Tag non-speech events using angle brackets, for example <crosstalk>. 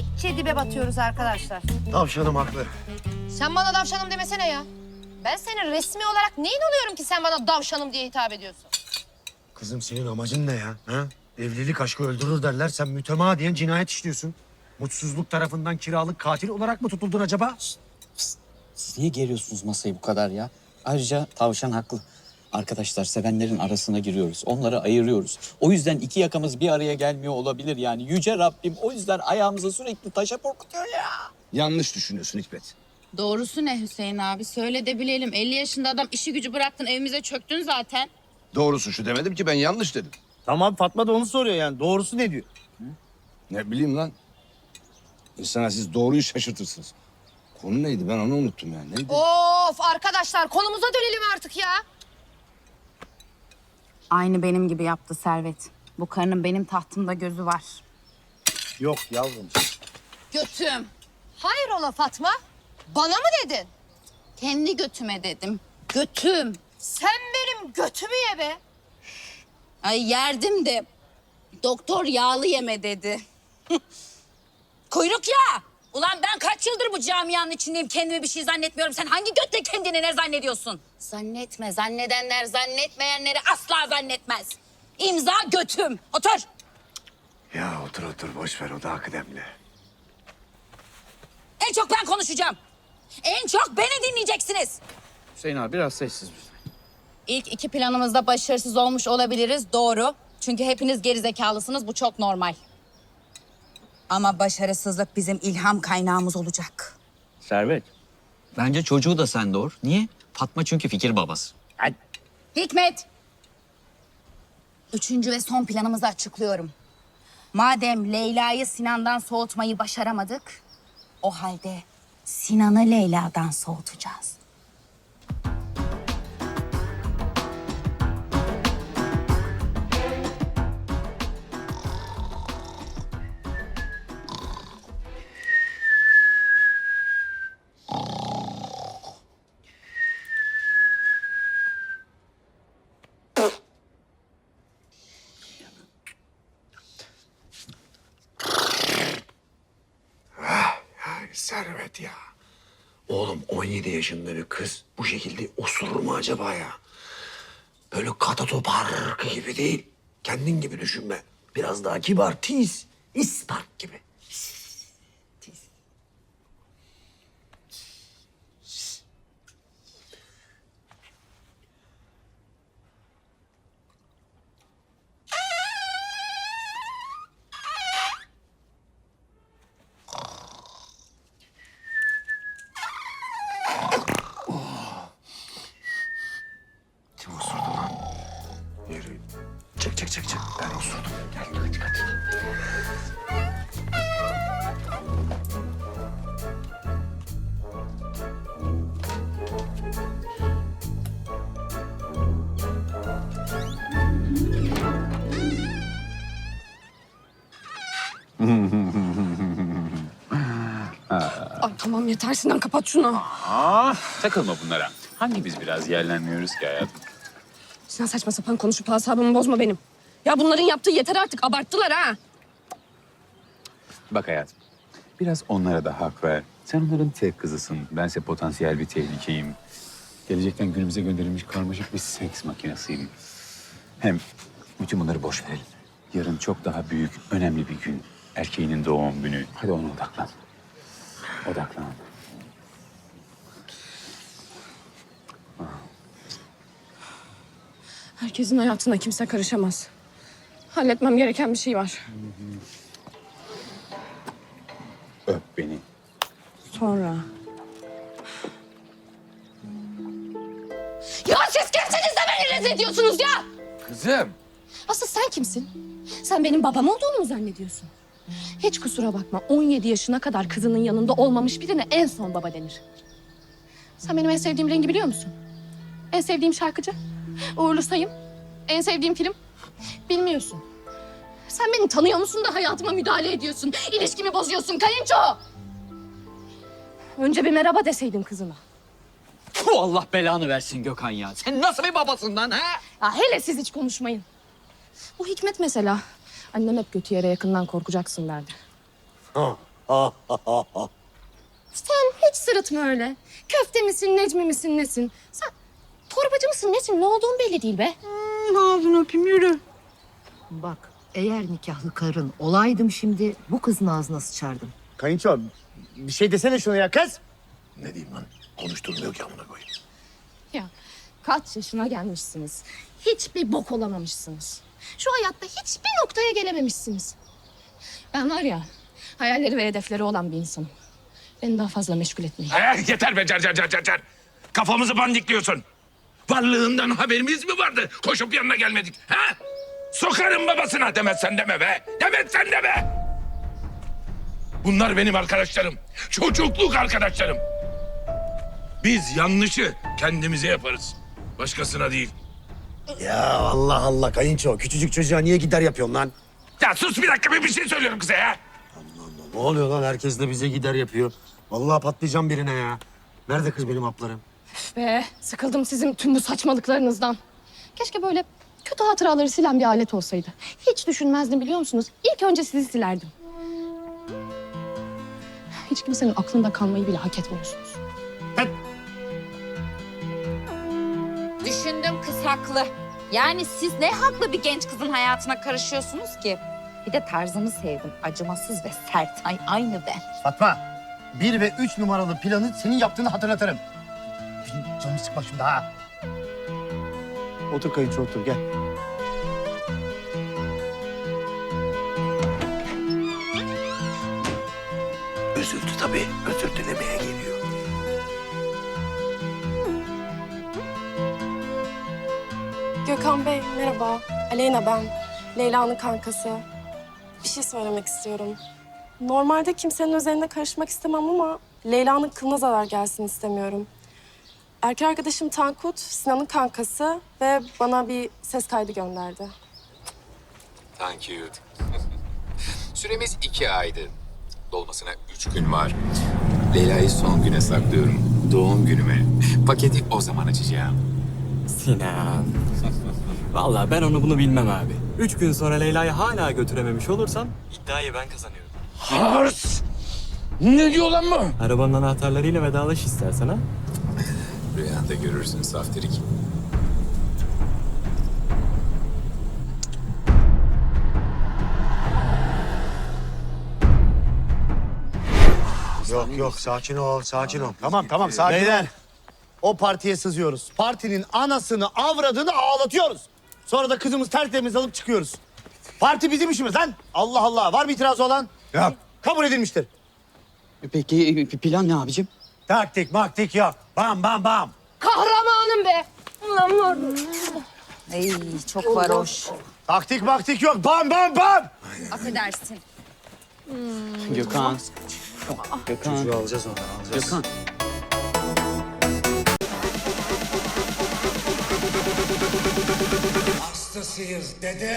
gittikçe dibe batıyoruz arkadaşlar. Tavşanım haklı. Sen bana davşanım demesene ya. Ben senin resmi olarak neyin oluyorum ki sen bana davşanım diye hitap ediyorsun? Kızım senin amacın ne ya? Ha? Evlilik aşkı öldürür derler. Sen mütemadiyen cinayet işliyorsun. Mutsuzluk tarafından kiralık katil olarak mı tutuldun acaba? Siz niye geriyorsunuz masayı bu kadar ya? Ayrıca tavşan haklı. Arkadaşlar sevenlerin arasına giriyoruz. Onları ayırıyoruz. O yüzden iki yakamız bir araya gelmiyor olabilir yani. Yüce Rabbim o yüzden ayağımızı sürekli taşa korkutuyor ya. Yanlış düşünüyorsun Hikmet. Doğrusu ne Hüseyin abi? Söyle de bilelim. 50 yaşında adam işi gücü bıraktın evimize çöktün zaten. Doğrusu şu demedim ki ben yanlış dedim. Tamam Fatma da onu soruyor yani. Doğrusu ne diyor? Ne bileyim lan. İnsana siz doğruyu şaşırtırsınız. Konu neydi ben onu unuttum ya. Neydi? Of arkadaşlar konumuza dönelim artık ya. Aynı benim gibi yaptı Servet. Bu karının benim tahtımda gözü var. Yok yavrum. Götüm. Hayrola Fatma? Bana mı dedin? Kendi götüme dedim. Götüm. Sen benim götümü ye be. Ay yerdim de doktor yağlı yeme dedi. <laughs> Kuyruk ya. Ulan ben kaç yıldır bu camianın içindeyim. Kendimi bir şey zannetmiyorum. Sen hangi götle kendini ne zannediyorsun? Zannetme. Zannedenler zannetmeyenleri asla zannetmez. İmza götüm. Otur. Ya otur otur boş ver o da akıdemli. En çok ben konuşacağım. En çok beni dinleyeceksiniz. Hüseyin abi biraz sessiz. İlk iki planımızda başarısız olmuş olabiliriz. Doğru. Çünkü hepiniz gerizekalısınız. Bu çok normal. Ama başarısızlık bizim ilham kaynağımız olacak. Servet. Bence çocuğu da sen doğur. Niye? Fatma çünkü fikir babası. Hikmet. Üçüncü ve son planımızı açıklıyorum. Madem Leyla'yı Sinan'dan soğutmayı başaramadık... ...o halde Sinan'ı Leyla'dan soğutacağız. Servet ya. Oğlum 17 yaşında bir kız bu şekilde osurur mu acaba ya? Böyle katatopar gibi değil. Kendin gibi düşünme. Biraz daha kibar, tiz. İspark gibi. Ay tamam yeter Sinan kapat şunu. Aa, takılma bunlara. Hangi biz biraz yerlenmiyoruz ki hayatım? Sinan saçma sapan konuşup asabımı bozma benim. Ya bunların yaptığı yeter artık abarttılar ha. Bak hayatım, biraz onlara da hak ver. Sen onların tek kızısın. Bense potansiyel bir tehlikeyim. Gelecekten günümüze gönderilmiş karmaşık bir seks makinesiyim. Hem bütün bunları boş verelim. Yarın çok daha büyük, önemli bir gün. Erkeğinin doğum günü. Hadi ona odaklan. Odaklan. Herkesin hayatına kimse karışamaz. Halletmem gereken bir şey var. Öp beni. Sonra. Ya siz kimsiniz de beni rezil ediyorsunuz ya? Kızım. Asıl sen kimsin? Sen benim babam olduğunu mu zannediyorsun? Hiç kusura bakma 17 yaşına kadar kızının yanında olmamış birine en son baba denir. Sen benim en sevdiğim rengi biliyor musun? En sevdiğim şarkıcı? Uğurlu Sayım. En sevdiğim film? Bilmiyorsun. Sen beni tanıyor musun da hayatıma müdahale ediyorsun. İlişkimi bozuyorsun kayınço. Önce bir merhaba deseydin kızına. Puh, Allah belanı versin Gökhan ya. Sen nasıl bir babasın lan ha? Ya hele siz hiç konuşmayın. Bu Hikmet mesela. Annem hep kötü yere yakından korkacaksın derdi. Sen hiç sırıtma öyle. Köfte misin, Necmi misin, nesin? Sen torbacı mısın, nesin? Ne olduğun belli değil be. Ağzını öpeyim yürü. Bak eğer nikahlı karın olaydım şimdi bu kızın ağzına sıçardım. Kayınço bir şey desene şuna ya kız. Ne diyeyim lan? Konuşturmuyor ki amına koyayım. Ya kaç yaşına gelmişsiniz. Hiçbir bok olamamışsınız. Şu hayatta hiçbir noktaya gelememişsiniz. Ben var ya hayalleri ve hedefleri olan bir insanım. Beni daha fazla meşgul etmeyin. Eh, yeter be car car car car car. Kafamızı bandikliyorsun. Varlığından haberimiz mi vardı? Koşup yanına gelmedik. Ha? Sokarım babasına demezsen deme be. Demezsen deme. Bunlar benim arkadaşlarım. Çocukluk arkadaşlarım. Biz yanlışı kendimize yaparız. Başkasına değil. Ya Allah Allah kayınço. Küçücük çocuğa niye gider yapıyorsun lan? Ya sus bir dakika bir bir şey söylüyorum kıza ya. Ne oluyor lan? Herkes de bize gider yapıyor. Vallahi patlayacağım birine ya. Nerede kız benim haplarım? Be sıkıldım sizin tüm bu saçmalıklarınızdan. Keşke böyle kötü hatıraları silen bir alet olsaydı. Hiç düşünmezdim biliyor musunuz? İlk önce sizi silerdim. Hiç kimsenin aklında kalmayı bile hak etmiyorsunuz. Düşündüm haklı. Yani siz ne haklı bir genç kızın hayatına karışıyorsunuz ki? Bir de tarzını sevdim. Acımasız ve sert. Ay aynı ben. Fatma bir ve üç numaralı planı senin yaptığını hatırlatırım. Canımı sıkma şimdi ha. Otur kayınço otur gel. Üzüldü tabii. Özür dilemeye geliyor. Gökhan Bey merhaba. Aleyna ben. Leyla'nın kankası. Bir şey söylemek istiyorum. Normalde kimsenin özeline karışmak istemem ama Leyla'nın kılına zarar gelsin istemiyorum. Erkek arkadaşım Tankut, Sinan'ın kankası ve bana bir ses kaydı gönderdi. Thank you. <laughs> Süremiz iki aydı. Dolmasına üç gün var. Leyla'yı son güne saklıyorum. Doğum günüme. Paketi o zaman açacağım. Sinan. Vallahi ben onu bunu bilmem abi. Üç gün sonra Leyla'yı hala götürememiş olursam iddiayı ben kazanıyorum. Hars! Ne diyor lan bu? Arabanın anahtarlarıyla vedalaş istersen ha. Rüyanda görürsün saftirik. Yok yok sakin ol sakin ol. Tamam tamam sakin Beyler o partiye sızıyoruz. Partinin anasını avradını ağlatıyoruz. Sonra da kızımız tertemiz alıp çıkıyoruz. Parti bizim işimiz lan. Allah Allah. Var mı itirazı olan? Yok. Kabul edilmiştir. Peki plan ne abicim? Taktik maktik yok. Bam bam bam. Kahramanım be! Ulan var. Ay çok varoş. Taktik maktik yok. Bam bam bam. Affedersin. Gökhan. Gökhan. alacağız ondan alacağız. Gökhan. babasıyız dede.